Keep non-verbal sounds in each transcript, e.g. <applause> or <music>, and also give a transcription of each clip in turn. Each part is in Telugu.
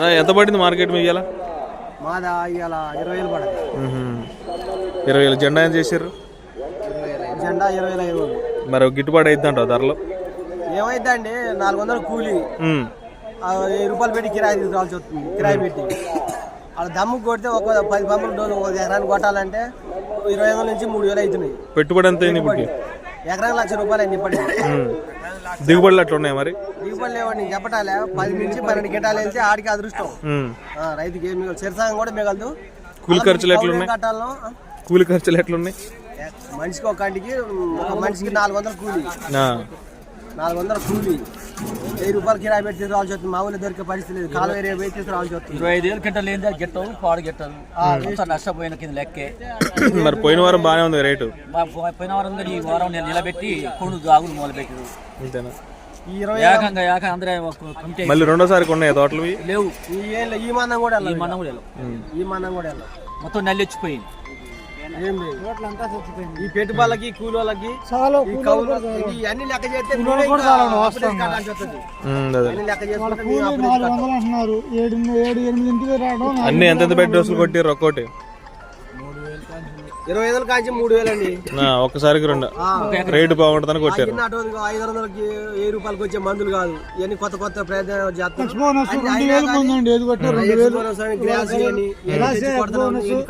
అన్న ఎంత పడింది మార్కెట్ మీకు ఇలా మాదా ఇవాళ ఇరవై వేలు పడదు. ఇరవై వేలు. జెండా ఏం చేసారు జెండా ఇరవై వేల ఐదు వందలు మరి గిట్టుబాటు అయిద్దంట ధరలు? ఏమైందండి నాలుగు వందలు కూలి. ఉమ్. ఆ వెయ్యి రూపాయలు పెట్టి కిరాయి తీసుకురావాల్సి వస్తుంది. కిరాయి పెట్టి. అలా దమ్ము కొడితే ఒక పది పంపులు డోలు ఒక ఎకరానికి కొట్టాలంటే ఇరవై వందల నుంచి మూడు వేలు అవుతున్నాయి. పెట్టుబడి ఎంత అయింది ఇప్పుడు ఎకరానికి లక్ష రూపాయలు అయింది ఇప్పటికి. దిగుబడులు అట్లా ఉన్నాయి మరి? దిగుబడి లేవండి చెప్పటాలే. పది నుంచి పన్నెండు గిట్టాలు వెళ్తే ఆడికి అదృష్టం. ఆ, రైతుకి ఏం మిగలదు. చిరసాగం కూడా మిగలదు. కూలి ఖర్చులు ఎట్లున్నాయి? కట్టాలను కూలి ఖర్చులు ఎట్లున్నాయి? మనిషికి ఒక కంటికి ఒక మనిషికి నాలుగు వందలు కూలి. ఆ. నాలుగు వందల కూలి. వెయ్యి రూపాయలు కిరాయి పెట్టి తీసుకురావాల్సి వస్తుంది మా ఊళ్ళో దొరికే పరిస్థితి లేదు. కాలు వేరే పోయి తీసుకురావాల్సి వస్తుంది ఇరవై ఐదు వేలు గింటలు ఏంది గిట్టవు పాడు గిట్టలు. అంతా నష్టపోయిన కింద లెక్కే. మరి పోయిన వారం బాగానే ఉంది రేటు. మా పో- పోయిన వారం ఈ వారం నేను నిలబెట్టి కొను ఆగులు మొదలుపెట్టారు. అంతేనా? ఈ ఇరవై ఏకంగా ఏక అందరూ ఒక కమిటీ మళ్ళీ రెండోసారి ఉన్నాయి తోటలు ఇవి? లేవు. ఈ ఏళ్ళ ఈ మందం కూడా ఈ వెళ్ళదు మనం కూడా. ఈ మందం కూడా మొత్తం నల్లి వచ్చిపోయింది. ఏం లేదు ఈ పెట్టుబడులకి కూలోళ్ళకి ఈ కౌలు ఈ అన్ని లెక్క చేస్తే అదే. అన్ని లెక్క చేసుకుంటే. అంటున్నారు. ఏడు ఏడు ఎనిమిదింటికి రావడం అన్ని ఎంత ఎంత పెట్టి కొట్టిర్రు ఒక్కోటి? ఇరవై ఐదుల కాంచి మూడు వేలు అండి. ఆ, ఒక్కసారికి రెండు. రేటు బాగుంటుందని కొట్టారు చిన్న ఐదు వందలకి వెయ్యి రూపాయలకి వచ్చే మందులు కాదు. ఇవన్నీ కొత్త కొత్త ప్రయత్నాలు చేస్తాం బోనస్ రెండు ఏది కొట్టారు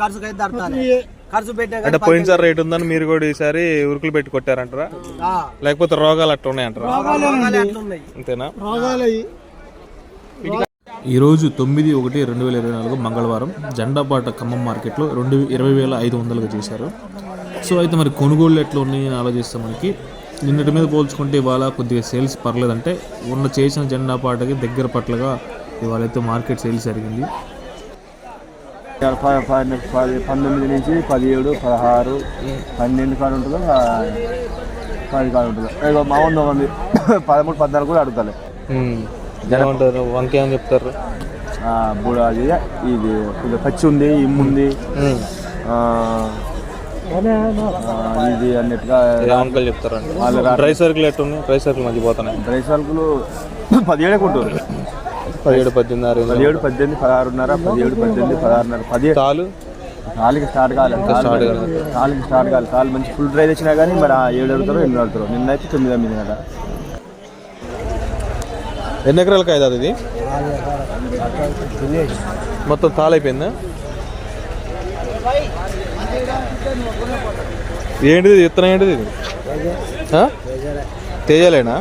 ఖర్చుకి అయితే. ఖర్చు పెట్టినా అంటే పోయినసారి రేటు ఉందని మీరు కూడా ఈసారి ఉరుకులు పెట్టి కొట్టారంటారా? ఆ, లేకపోతే రోగాలు అట్లా ఉన్నాయంటారా? అంతేనా? రోగాలు ఈరోజు తొమ్మిది ఒకటి రెండు వేల ఇరవై నాలుగు మంగళవారం జెండాపాట ఖమ్మం మార్కెట్లో రెండు ఇరవై వేల ఐదు వందలుగా చేశారు. సో అయితే మరి కొనుగోళ్ళు ఎట్లా ఉన్నాయి అని ఆలోచిస్తే మనకి నిన్నటి మీద పోల్చుకుంటే ఇవాళ కొద్దిగా సేల్స్ పర్లేదంటే ఉన్న చేసిన జెండా పాటకి దగ్గర పట్లగా ఇవాళ అయితే మార్కెట్ సేల్స్ జరిగింది. పది పంతొమ్మిది నుంచి పదిహేడు పదహారు పన్నెండు కాడ ఉంటుందో పది కాడ ఉంటుందో. ఇక మా వంద మంది <coughs> పదమూడు పద్నాలుగు కూడా అడుగుతారు ఏమంటారు? వంకే అని చెప్తారు? బుడ అది ఇది కొద్దిగా పచ్చి ఉంది ఇమ్ము ఉంది. ఆ, ఆ, ఇది అన్నట్టుగా వంకలు చెప్తారండి? డ్రై సర్కిల్ ఉన్నాయి డ్రై సర్కిల్ మధ్య పోతున్నాయి. డ్రై సరుకులు <coughs> పదిహేడే కొంటారు పదిహేడు పద్దెనిమిది పదిహేడు పద్దెనిమిది పదహారున్నర పదిహేడు పద్దెనిమిది పదహారున్నర. పదిహేడు తాలు? కాలికి స్టార్ట్ కాలేదు స్టార్ట్ కాలేదు. కాలికి స్టార్ట్ కాలేదు కాలు మంచి ఫుల్ డ్రై తెచ్చినా కానీ మరి ఆ ఏడు అడుగుతారు ఎనిమిది అడుగుతారు. నిన్న అయితే తొమ్మిది ఎనిమిది కదా. ఎన్ని ఎకరాల కాయదా ఇది మొత్తం తాళైపోయిందా ఏంటిది విత్తనం ఏంటిది ఇది? తేజలేనా?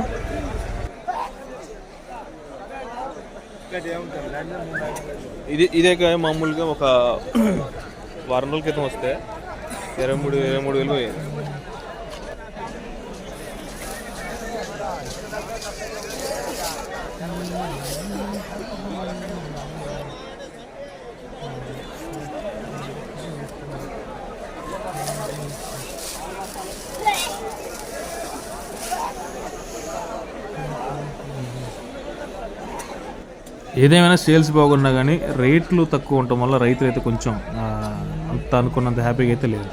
ఇది ఇదే కాయ మామూలుగా ఒక వారం రోజుల క్రితం వస్తే ఇరవై మూడు ఇరవై మూడు వేలు పోయింది. ఏదేమైనా సేల్స్ బాగున్నా కానీ రేట్లు తక్కువ ఉండటం వల్ల రైతులు అయితే కొంచెం అంత అనుకున్నంత హ్యాపీగా అయితే లేదు.